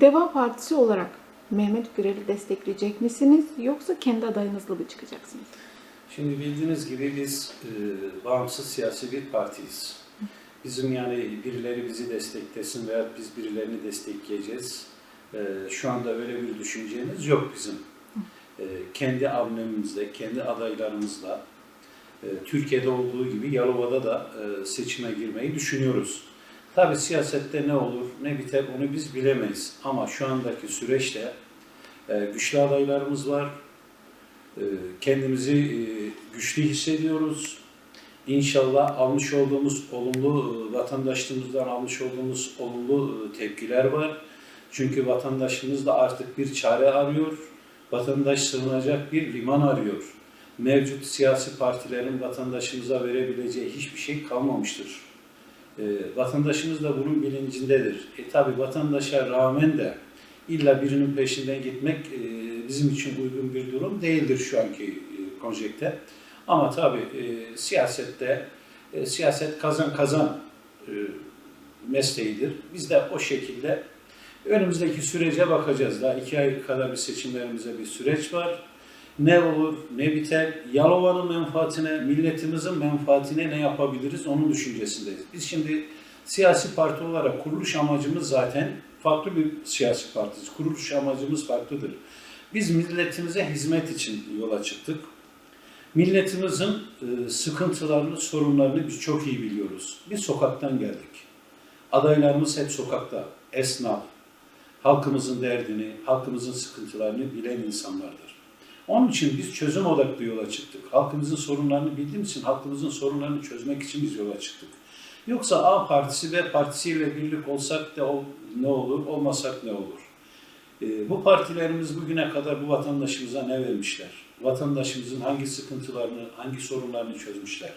Deva Partisi olarak Mehmet Gürel'i destekleyecek misiniz yoksa kendi adayınızla mı çıkacaksınız? Şimdi bildiğiniz gibi biz e, bağımsız siyasi bir partiyiz. Bizim yani birileri bizi desteklesin veya biz birilerini destekleyeceğiz. E, şu anda öyle bir düşüncemiz yok bizim. E, kendi amblemimizle, kendi adaylarımızla e, Türkiye'de olduğu gibi Yalova'da da e, seçime girmeyi düşünüyoruz. Tabi siyasette ne olur ne biter onu biz bilemeyiz. Ama şu andaki süreçte e, güçlü adaylarımız var. E, kendimizi e, güçlü hissediyoruz. İnşallah almış olduğumuz olumlu vatandaşlığımızdan almış olduğumuz olumlu tepkiler var. Çünkü vatandaşımız da artık bir çare arıyor. Vatandaş sığınacak bir liman arıyor. Mevcut siyasi partilerin vatandaşımıza verebileceği hiçbir şey kalmamıştır. E, vatandaşımız da bunun bilincindedir. E tabi vatandaşa rağmen de illa birinin peşinden gitmek e, bizim için uygun bir durum değildir şu anki e, konjekte. Ama tabi e, siyasette e, siyaset kazan kazan mesleğidir. Biz de o şekilde önümüzdeki sürece bakacağız. Daha iki ay kadar bir seçimlerimize bir süreç var. Ne olur, ne biter, Yalova'nın menfaatine, milletimizin menfaatine ne yapabiliriz onun düşüncesindeyiz. Biz şimdi siyasi parti olarak kuruluş amacımız zaten farklı bir siyasi partiyiz. Kuruluş amacımız farklıdır. Biz milletimize hizmet için yola çıktık. Milletimizin e, sıkıntılarını, sorunlarını biz çok iyi biliyoruz. Biz sokaktan geldik. Adaylarımız hep sokakta, esnaf, halkımızın derdini, halkımızın sıkıntılarını bilen insanlardır. Onun için biz çözüm odaklı yola çıktık. Halkımızın sorunlarını bildiğimiz için halkımızın sorunlarını çözmek için biz yola çıktık. Yoksa A partisi ve partisiyle birlik olsak da ne olur, olmasak ne olur? Ee, bu partilerimiz bugüne kadar bu vatandaşımıza ne vermişler? Vatandaşımızın hangi sıkıntılarını, hangi sorunlarını çözmüşler?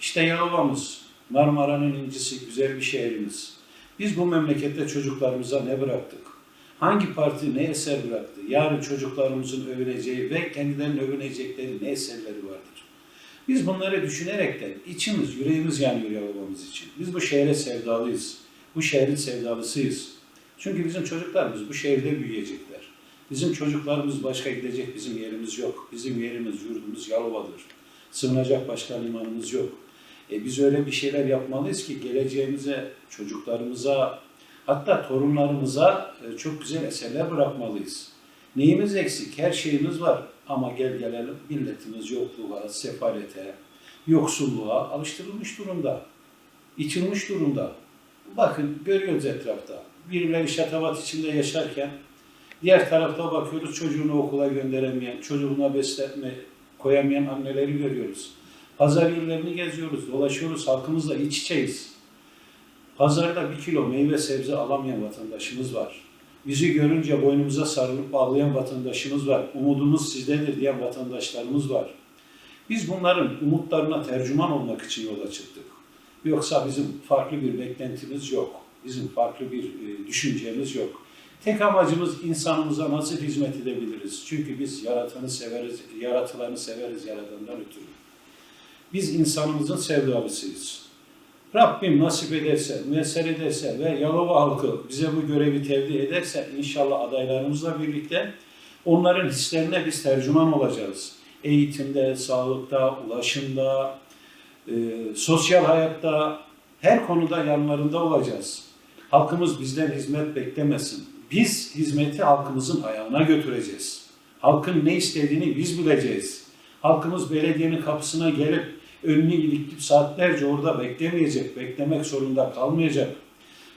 İşte Yalova'mız, Marmara'nın incisi, güzel bir şehrimiz. Biz bu memlekette çocuklarımıza ne bıraktık? Hangi parti ne eser bıraktı? Yarın çocuklarımızın övüneceği ve kendilerinin övünecekleri ne eserleri vardır? Biz bunları düşünerekten içimiz, yüreğimiz yanıyor Yalova'mız için. Biz bu şehre sevdalıyız. Bu şehrin sevdalısıyız. Çünkü bizim çocuklarımız bu şehirde büyüyecekler. Bizim çocuklarımız başka gidecek bizim yerimiz yok. Bizim yerimiz, yurdumuz Yalova'dır. Sığınacak başka limanımız yok. E biz öyle bir şeyler yapmalıyız ki geleceğimize, çocuklarımıza, hatta torunlarımıza e, çok güzel eserler bırakmalıyız. Neyimiz eksik? Her şeyimiz var. Ama gel gelelim milletimiz yokluğa, sefalete, yoksulluğa alıştırılmış durumda. İçilmiş durumda. Bakın görüyoruz etrafta. Birileri şatavat içinde yaşarken diğer tarafta bakıyoruz çocuğunu okula gönderemeyen, çocuğuna besletme koyamayan anneleri görüyoruz. Pazar yerlerini geziyoruz, dolaşıyoruz, halkımızla iç içeyiz. Pazarda bir kilo meyve sebze alamayan vatandaşımız var. Bizi görünce boynumuza sarılıp bağlayan vatandaşımız var. Umudumuz sizdedir diyen vatandaşlarımız var. Biz bunların umutlarına tercüman olmak için yola çıktık. Yoksa bizim farklı bir beklentimiz yok. Bizim farklı bir e, düşüncemiz yok. Tek amacımız insanımıza nasıl hizmet edebiliriz? Çünkü biz yaratanı severiz, yaratılanı severiz yaratandan ötürü. Biz insanımızın sevdalısıyız. Rabbim nasip ederse, müyesser ederse ve Yalova halkı bize bu görevi tevdi ederse inşallah adaylarımızla birlikte onların hislerine biz tercüman olacağız. Eğitimde, sağlıkta, ulaşımda, e, sosyal hayatta her konuda yanlarında olacağız. Halkımız bizden hizmet beklemesin. Biz hizmeti halkımızın ayağına götüreceğiz. Halkın ne istediğini biz bileceğiz. Halkımız belediyenin kapısına gelip önünü ilikleyip saatlerce orada beklemeyecek, beklemek zorunda kalmayacak.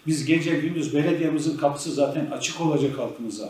Biz gece gündüz belediyemizin kapısı zaten açık olacak halkımıza.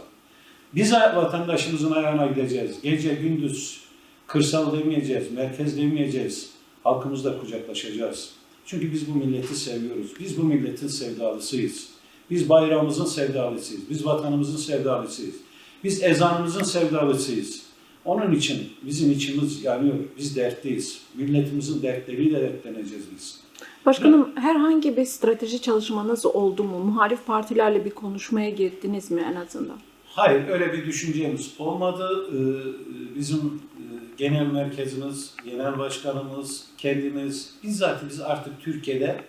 Biz vatandaşımızın ayağına gideceğiz. Gece gündüz kırsal demeyeceğiz, merkez demeyeceğiz. Halkımızla kucaklaşacağız. Çünkü biz bu milleti seviyoruz. Biz bu milletin sevdalısıyız. Biz bayrağımızın sevdalısıyız. Biz vatanımızın sevdalısıyız. Biz ezanımızın sevdalısıyız. Onun için bizim içimiz yanıyor. Biz dertliyiz. Milletimizin dertleriyle dertleneceğiz biz. Başkanım herhangi bir strateji çalışmanız oldu mu? Muhalif partilerle bir konuşmaya girdiniz mi en azından? Hayır, öyle bir düşüncemiz olmadı. Ee, Bizim e, genel merkezimiz, genel başkanımız, kendimiz, bizzat biz artık Türkiye'de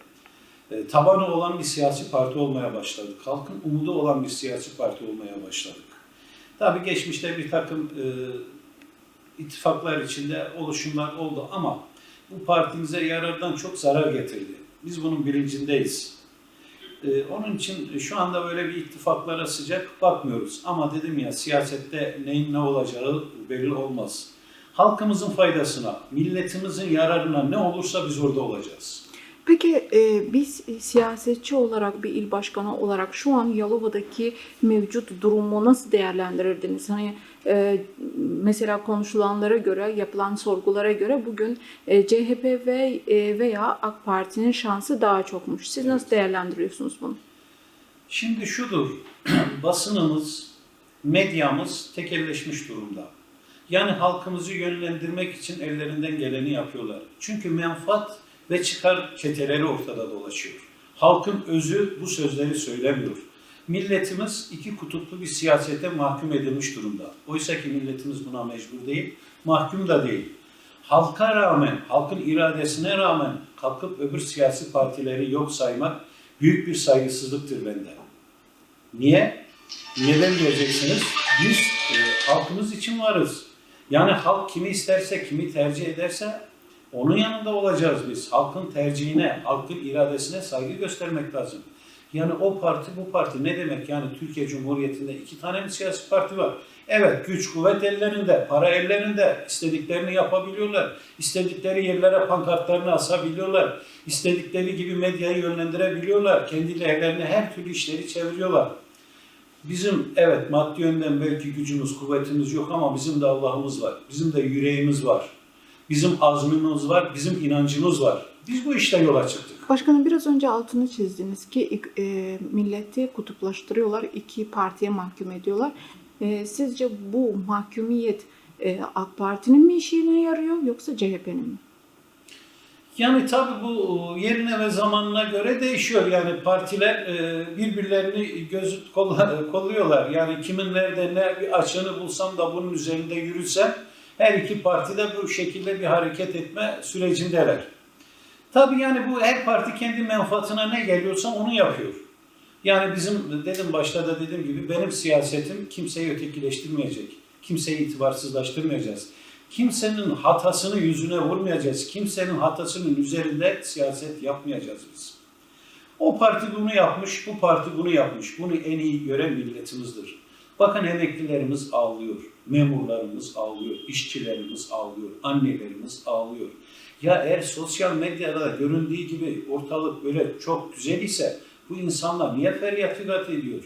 e, tabanı olan bir siyasi parti olmaya başladık. Halkın umudu olan bir siyasi parti olmaya başladık. Tabii geçmişte bir takım e, ittifaklar içinde oluşumlar oldu ama bu partimize yarardan çok zarar getirdi. Biz bunun bilincindeyiz. Ee, onun için şu anda böyle bir ittifaklara sıcak bakmıyoruz. Ama dedim ya siyasette neyin ne olacağı belli olmaz. Halkımızın faydasına, milletimizin yararına ne olursa biz orada olacağız. Peki e, biz siyasetçi olarak bir il başkanı olarak şu an Yalova'daki mevcut durumu nasıl değerlendirirdiniz? Hani e, mesela konuşulanlara göre, yapılan sorgulara göre bugün e, CHP ve e, veya AK Parti'nin şansı daha çokmuş. Siz nasıl değerlendiriyorsunuz bunu? Şimdi şudur, basınımız, medyamız tekelleşmiş durumda. Yani halkımızı yönlendirmek için ellerinden geleni yapıyorlar. Çünkü menfaat ve çıkar çeteleri ortada dolaşıyor. Halkın özü bu sözleri söylemiyor. Milletimiz iki kutuplu bir siyasete mahkum edilmiş durumda. Oysa ki milletimiz buna mecbur değil, mahkum da değil. Halka rağmen, halkın iradesine rağmen kalkıp öbür siyasi partileri yok saymak büyük bir saygısızlıktır bende. Niye? Neden diyeceksiniz? Biz e, halkımız için varız. Yani halk kimi isterse, kimi tercih ederse onun yanında olacağız biz. Halkın tercihine, halkın iradesine saygı göstermek lazım. Yani o parti bu parti ne demek? Yani Türkiye Cumhuriyeti'nde iki tane mi siyasi parti var? Evet güç kuvvet ellerinde, para ellerinde. istediklerini yapabiliyorlar. İstedikleri yerlere pankartlarını asabiliyorlar. İstedikleri gibi medyayı yönlendirebiliyorlar. Kendi lehlerine her türlü işleri çeviriyorlar. Bizim evet maddi yönden belki gücümüz, kuvvetimiz yok ama bizim de Allah'ımız var. Bizim de yüreğimiz var. Bizim azmimiz var, bizim inancımız var. Biz bu işte yola çıktık. Başkanım biraz önce altını çizdiniz ki e, milleti kutuplaştırıyorlar, iki partiye mahkum ediyorlar. E, sizce bu mahkumiyet e, AK Parti'nin mi işine yarıyor yoksa CHP'nin mi? Yani tabii bu yerine ve zamanına göre değişiyor. Yani partiler e, birbirlerini kolla- kolluyorlar. Yani kimin nerede ne bir açığını bulsam da bunun üzerinde yürüsem her iki parti de bu şekilde bir hareket etme sürecindeler. Tabii yani bu her parti kendi menfaatine ne geliyorsa onu yapıyor. Yani bizim dedim başta da dediğim gibi benim siyasetim kimseyi ötekileştirmeyecek. Kimseyi itibarsızlaştırmayacağız. Kimsenin hatasını yüzüne vurmayacağız. Kimsenin hatasının üzerinde siyaset yapmayacağız biz. O parti bunu yapmış, bu parti bunu yapmış. Bunu en iyi gören milletimizdir. Bakın emeklilerimiz ağlıyor, memurlarımız ağlıyor, işçilerimiz ağlıyor, annelerimiz ağlıyor. Ya eğer sosyal medyada da göründüğü gibi ortalık böyle çok güzel ise bu insanlar niye feryat figat ediyor?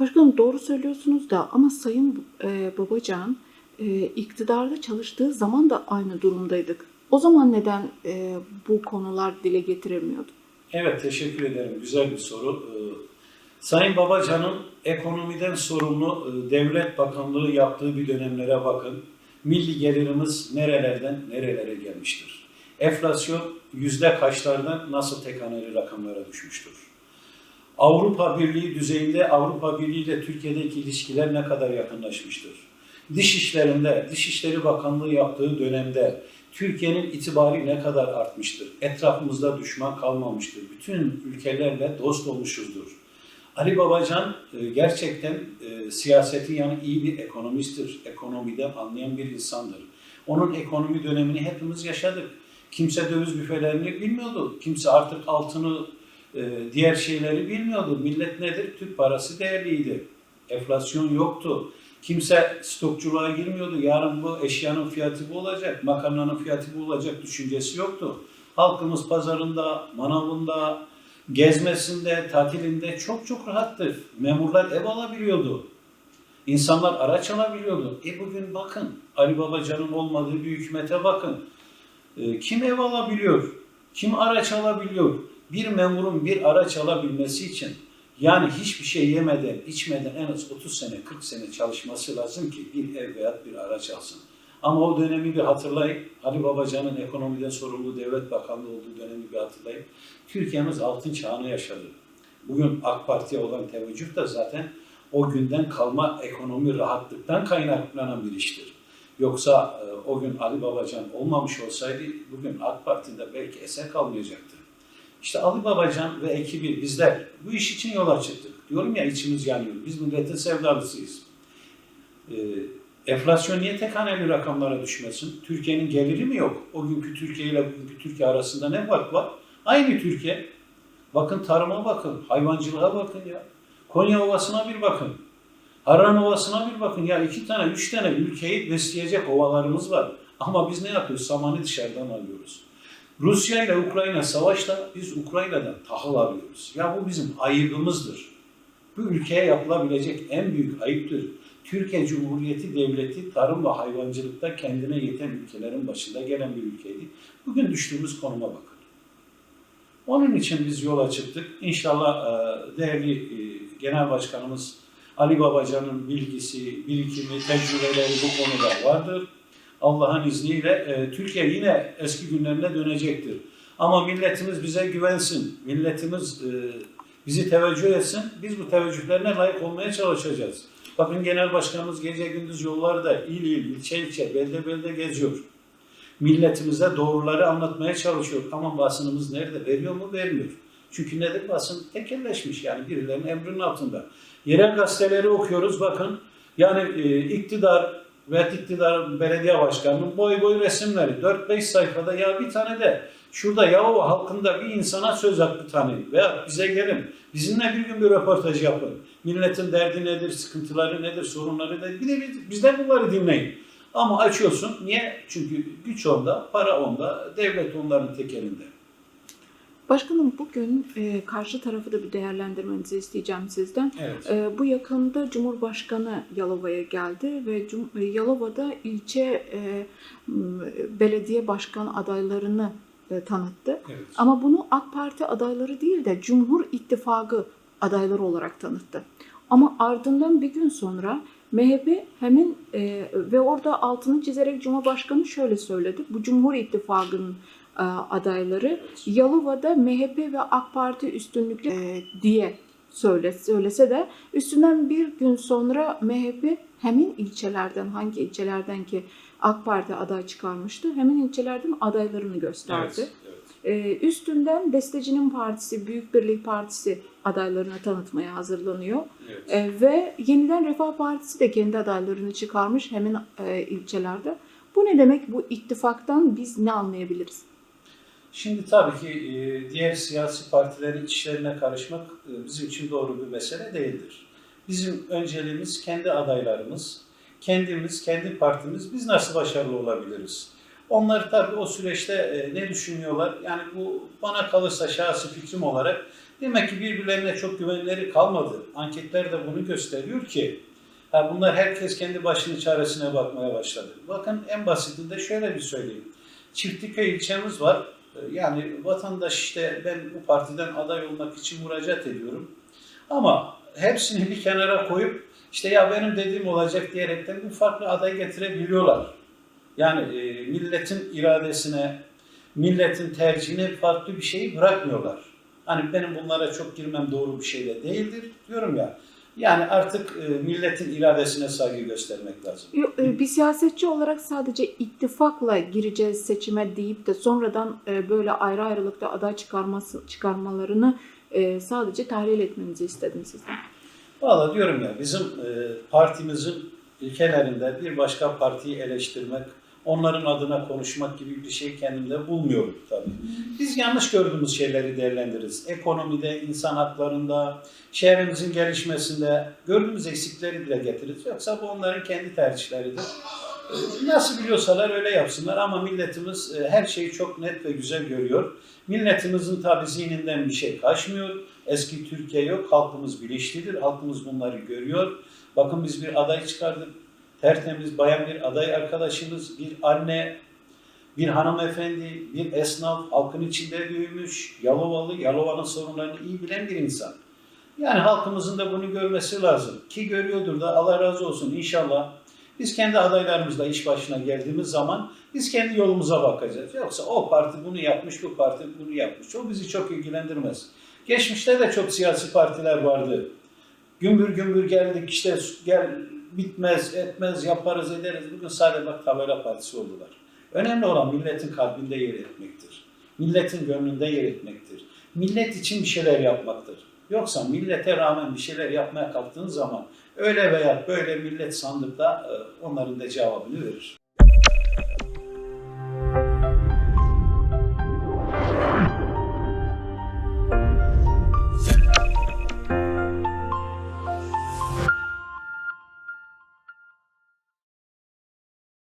Başkanım doğru söylüyorsunuz da ama Sayın e, Babacan e, iktidarda çalıştığı zaman da aynı durumdaydık. O zaman neden e, bu konular dile getiremiyordu? Evet teşekkür ederim. Güzel bir soru. Ee, Sayın Babacan'ın ekonomiden sorumlu e, devlet bakanlığı yaptığı bir dönemlere bakın. Milli gelirimiz nerelerden nerelere gelmiştir? Enflasyon yüzde kaçlardan nasıl tek rakamlara düşmüştür? Avrupa Birliği düzeyinde Avrupa Birliği ile Türkiye'deki ilişkiler ne kadar yakınlaşmıştır? Dışişlerinde, Dışişleri Bakanlığı yaptığı dönemde Türkiye'nin itibarı ne kadar artmıştır? Etrafımızda düşman kalmamıştır. Bütün ülkelerle dost olmuşuzdur. Ali Babacan e, gerçekten e, siyasetin yani iyi bir ekonomisttir. Ekonomiden anlayan bir insandır. Onun ekonomi dönemini hepimiz yaşadık. Kimse döviz büfelerini bilmiyordu. Kimse artık altını, e, diğer şeyleri bilmiyordu. Millet nedir? Türk parası değerliydi. Enflasyon yoktu. Kimse stokçuluğa girmiyordu. Yarın bu eşyanın fiyatı bu olacak, makarnanın fiyatı bu olacak düşüncesi yoktu. Halkımız pazarında, manavında, gezmesinde, tatilinde çok çok rahattır. Memurlar ev alabiliyordu. İnsanlar araç alabiliyordu. E bugün bakın, Ali Babacan'ın olmadığı bir hükümete bakın. E, kim ev alabiliyor? Kim araç alabiliyor? Bir memurun bir araç alabilmesi için yani hiçbir şey yemeden, içmeden en az 30 sene, 40 sene çalışması lazım ki bir ev veya bir araç alsın. Ama o dönemi bir hatırlayın. Ali Babacan'ın ekonomiden sorumlu devlet bakanlığı olduğu dönemi bir hatırlayın. Türkiye'miz altın çağını yaşadı. Bugün AK Parti'ye olan teveccüh de zaten o günden kalma ekonomi rahatlıktan kaynaklanan bir iştir. Yoksa e, o gün Ali Babacan olmamış olsaydı bugün AK Parti'de belki eser kalmayacaktı. İşte Ali Babacan ve ekibi bizler bu iş için yola çıktık. Diyorum ya içimiz yanıyor. Biz milletin sevdalısıyız. Ee, enflasyon niye tek haneli rakamlara düşmesin? Türkiye'nin geliri mi yok? O günkü Türkiye ile bugünkü Türkiye arasında ne fark var? Aynı Türkiye. Bakın tarıma bakın, hayvancılığa bakın ya. Konya Ovası'na bir bakın. Harran Ovası'na bir bakın. Ya iki tane, üç tane ülkeyi besleyecek ovalarımız var. Ama biz ne yapıyoruz? Samanı dışarıdan alıyoruz. Rusya ile Ukrayna savaşta biz Ukrayna'dan tahıl alıyoruz. Ya bu bizim ayıbımızdır. Bu ülkeye yapılabilecek en büyük ayıptır. Türkiye Cumhuriyeti Devleti tarım ve hayvancılıkta kendine yeten ülkelerin başında gelen bir ülkeydi. Bugün düştüğümüz konuma bakın. Onun için biz yola çıktık. İnşallah değerli Genel Başkanımız Ali Babacan'ın bilgisi, birikimi, tecrübeleri bu konuda vardır. Allah'ın izniyle e, Türkiye yine eski günlerine dönecektir. Ama milletimiz bize güvensin, milletimiz e, bizi teveccüh etsin. Biz bu teveccühlerine layık olmaya çalışacağız. Bakın Genel Başkanımız gece gündüz yollarda il il, ilçe ilçe, belde belde geziyor. Milletimize doğruları anlatmaya çalışıyor. Ama basınımız nerede? Veriyor mu? Vermiyor. Çünkü nedir? Basın tekelleşmiş yani birilerinin emrinin altında. Yerel gazeteleri okuyoruz bakın. Yani e, iktidar ve iktidar belediye başkanının boy boy resimleri 4-5 sayfada ya bir tane de şurada Yalova halkında bir insana söz hakkı tanıyın veya bize gelin. Bizimle bir gün bir röportaj yapın. Milletin derdi nedir, sıkıntıları nedir, sorunları nedir? Bir de biz, bizden bunları dinleyin. Ama açıyorsun. Niye? Çünkü güç onda, para onda, devlet onların tek elinde. Başkanım bugün e, karşı tarafı da bir değerlendirmenizi isteyeceğim sizden. Evet. E, bu yakında Cumhurbaşkanı Yalova'ya geldi ve Cum- e, Yalova'da ilçe e, belediye başkan adaylarını e, tanıttı. evet. Ama bunu AK Parti adayları değil de Cumhur İttifakı adayları olarak tanıttı. Ama ardından bir gün sonra MHP hemen e, ve orada altını çizerek Cumhurbaşkanı şöyle söyledi. Bu Cumhur İttifakı'nın adayları Yalova'da MHP ve AK Parti üstünlükle e, diye söyle, söylese de üstünden bir gün sonra MHP hemen ilçelerden hangi ilçelerden ki AK Parti aday çıkarmıştı hemen ilçelerden adaylarını gösterdi. Evet, evet. Ee, üstünden Desteci'nin partisi, Büyük Birlik Partisi adaylarını tanıtmaya hazırlanıyor. evet. Ee, ve Yeniden Refah Partisi de kendi adaylarını çıkarmış hemen e, ilçelerde. Bu ne demek? Bu ittifaktan biz ne anlayabiliriz? Şimdi tabii ki e, diğer siyasi partilerin işlerine karışmak e, bizim için doğru bir mesele değildir. Bizim önceliğimiz kendi adaylarımız, kendimiz, kendi partimiz, biz nasıl başarılı olabiliriz? Onlar tabii o süreçte e, ne düşünüyorlar? Yani bu bana kalırsa şahsi fikrim olarak demek ki birbirlerine çok güvenleri kalmadı. Anketler de bunu gösteriyor ki ha bunlar herkes kendi başının çaresine bakmaya başladı. Bakın en basitinde şöyle bir söyleyeyim. Çiftliköy ilçemiz var. Yani vatandaş işte ben bu partiden aday olmak için müracaat ediyorum. Ama hepsini bir kenara koyup işte ya benim dediğim olacak diyerekten bir farklı aday getirebiliyorlar. Yani e, milletin iradesine, milletin tercihine farklı bir şeyi bırakmıyorlar. Hani benim bunlara çok girmem doğru bir şey de değildir diyorum ya. Yani artık e, milletin iradesine saygı göstermek lazım. Yo- e, Bir siyasetçi olarak sadece ittifakla gireceğiz seçime deyip de sonradan e, böyle ayrı ayrılıkta aday çıkarması çıkarmalarını sadece tahlil etmenizi istedim sizden. Valla diyorum ya bizim partimizin ilkelerinde bir başka partiyi eleştirmek, onların adına konuşmak gibi bir şey kendimde bulmuyorum tabii. Biz yanlış gördüğümüz şeyleri değerlendiririz. Ekonomide, insan haklarında, şehrimizin gelişmesinde gördüğümüz eksikleri dile getiririz. Yoksa bu onların kendi tercihleridir. Nasıl biliyorsalar öyle yapsınlar ama milletimiz e, her şeyi çok net ve güzel görüyor. Milletimizin tabi zihninden bir şey kaçmıyor. Eski Türkiye yok. Halkımız bilinçlidir. Halkımız bunları görüyor. Bakın biz bir aday çıkardık. Tertemiz bayan bir aday arkadaşımız, bir anne, bir hanımefendi, bir esnaf, halkın içinde büyümüş, Yalovalı, Yalova'nın sorunlarını iyi bilen bir insan. Yani halkımızın da bunu görmesi lazım. Ki görüyordur da Allah razı olsun inşallah. Biz kendi adaylarımızla iş başına geldiğimiz zaman biz kendi yolumuza bakacağız. Yoksa o parti bunu yapmış, bu parti bunu yapmış. O bizi çok ilgilendirmez. Geçmişte de çok siyasi partiler vardı. Gümbür gümbür geldik işte gel bitmez, etmez, yaparız, ederiz. Bugün sadece bak tabela partisi oldular. Önemli olan milletin kalbinde yer etmektir. Milletin gönlünde yer etmektir. millet için bir şeyler yapmaktır. Yoksa millete rağmen bir şeyler yapmaya kalktığın zaman öyle veya böyle millet sandıkta e, onların da cevabını verir.